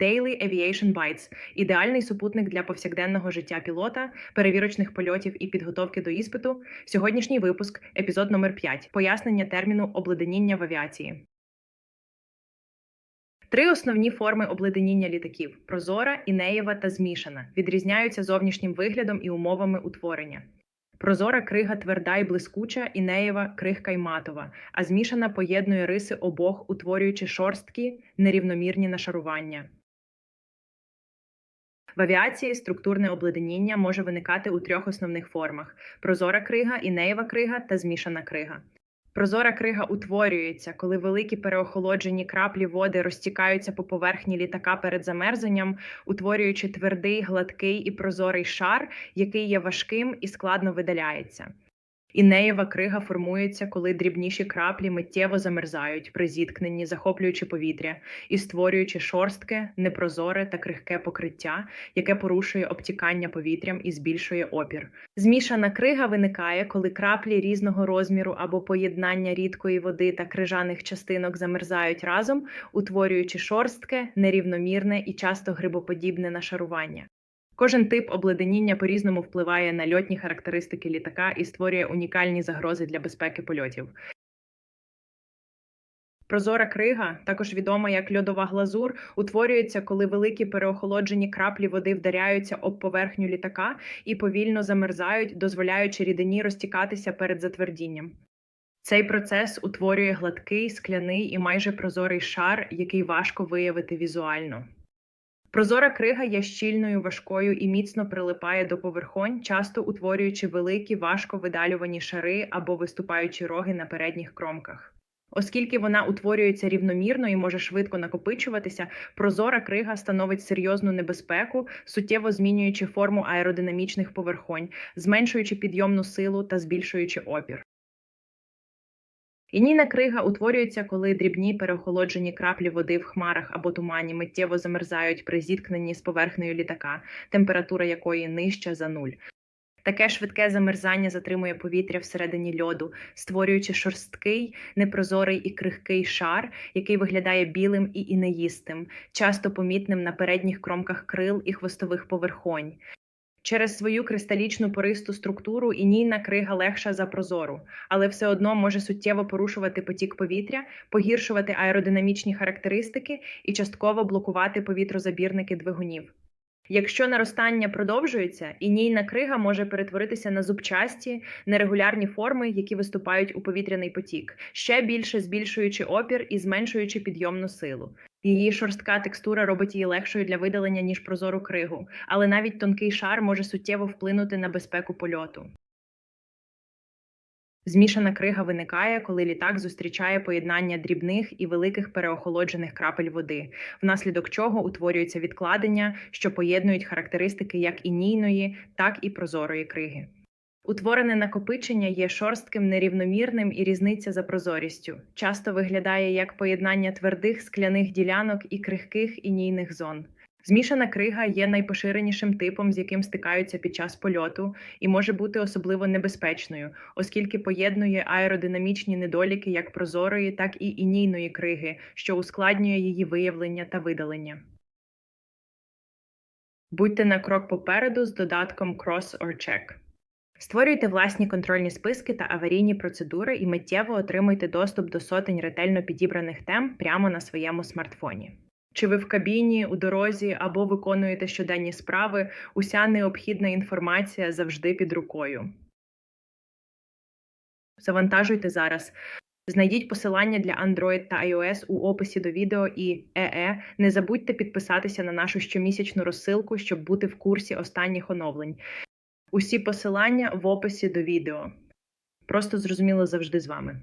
Daily Aviation Bites – ідеальний супутник для повсякденного життя пілота, перевірочних польотів і підготовки до іспиту. Сьогоднішній випуск, епізод номер 5 пояснення терміну обледеніння в авіації. Три основні форми обледеніння літаків: прозора, інеєва та змішана, відрізняються зовнішнім виглядом і умовами утворення. Прозора крига тверда і блискуча, інеєва крихка й матова, а змішана поєднує риси обох, утворюючи шорсткі, нерівномірні нашарування. В авіації структурне обледеніння може виникати у трьох основних формах: прозора крига, інеєва крига та змішана крига. Прозора крига утворюється, коли великі переохолоджені краплі води розтікаються по поверхні літака перед замерзанням, утворюючи твердий, гладкий і прозорий шар, який є важким і складно видаляється. Інеєва крига формується, коли дрібніші краплі миттєво замерзають при зіткненні, захоплюючи повітря і створюючи шорстке, непрозоре та крихке покриття, яке порушує обтікання повітрям і збільшує опір. Змішана крига виникає, коли краплі різного розміру або поєднання рідкої води та крижаних частинок замерзають разом, утворюючи шорстке, нерівномірне і часто грибоподібне нашарування. Кожен тип обледеніння по-різному впливає на льотні характеристики літака і створює унікальні загрози для безпеки польотів. Прозора крига, також відома як льодова глазур, утворюється, коли великі переохолоджені краплі води вдаряються об поверхню літака і повільно замерзають, дозволяючи рідині розтікатися перед затвердінням. Цей процес утворює гладкий, скляний і майже прозорий шар, який важко виявити візуально. Прозора крига є щільною, важкою і міцно прилипає до поверхонь, часто утворюючи великі, важко видалювані шари або виступаючі роги на передніх кромках. Оскільки вона утворюється рівномірно і може швидко накопичуватися, прозора крига становить серйозну небезпеку, суттєво змінюючи форму аеродинамічних поверхонь, зменшуючи підйомну силу та збільшуючи опір. Інійна крига утворюється, коли дрібні переохолоджені краплі води в хмарах або тумані миттєво замерзають при зіткненні з поверхнею літака, температура якої нижча за нуль. Таке швидке замерзання затримує повітря всередині льоду, створюючи шорсткий, непрозорий і крихкий шар, який виглядає білим і інеїстим, часто помітним на передніх кромках крил і хвостових поверхонь. Через свою кристалічну пористу структуру інійна крига легша за прозору, але все одно може суттєво порушувати потік повітря, погіршувати аеродинамічні характеристики і частково блокувати повітрозабірники двигунів. Якщо наростання продовжується, інійна крига може перетворитися на зубчасті, нерегулярні форми, які виступають у повітряний потік, ще більше збільшуючи опір і зменшуючи підйомну силу. Її шорстка текстура робить її легшою для видалення, ніж прозору кригу, але навіть тонкий шар може суттєво вплинути на безпеку польоту. Змішана крига виникає, коли літак зустрічає поєднання дрібних і великих переохолоджених крапель води, внаслідок чого утворюються відкладення, що поєднують характеристики як інійної, так і прозорої криги. Утворене накопичення є шорстким, нерівномірним і різниця за прозорістю. Часто виглядає як поєднання твердих скляних ділянок і крихких інійних зон. Змішана крига є найпоширенішим типом, з яким стикаються під час польоту, і може бути особливо небезпечною, оскільки поєднує аеродинамічні недоліки як прозорої, так і інійної криги, що ускладнює її виявлення та видалення. Будьте на крок попереду з додатком Cross or Check. Створюйте власні контрольні списки та аварійні процедури і миттєво отримуйте доступ до сотень ретельно підібраних тем прямо на своєму смартфоні. Чи ви в кабіні, у дорозі або виконуєте щоденні справи, уся необхідна інформація завжди під рукою. Завантажуйте зараз. Знайдіть посилання для Android та iOS у описі до відео і ЕЕ. Не забудьте підписатися на нашу щомісячну розсилку, щоб бути в курсі останніх оновлень. Усі посилання в описі до відео. Просто зрозуміло завжди з вами.